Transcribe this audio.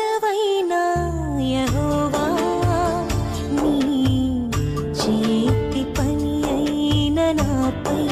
ఎంతవైనా నీ చేతి పని అయిన నాపై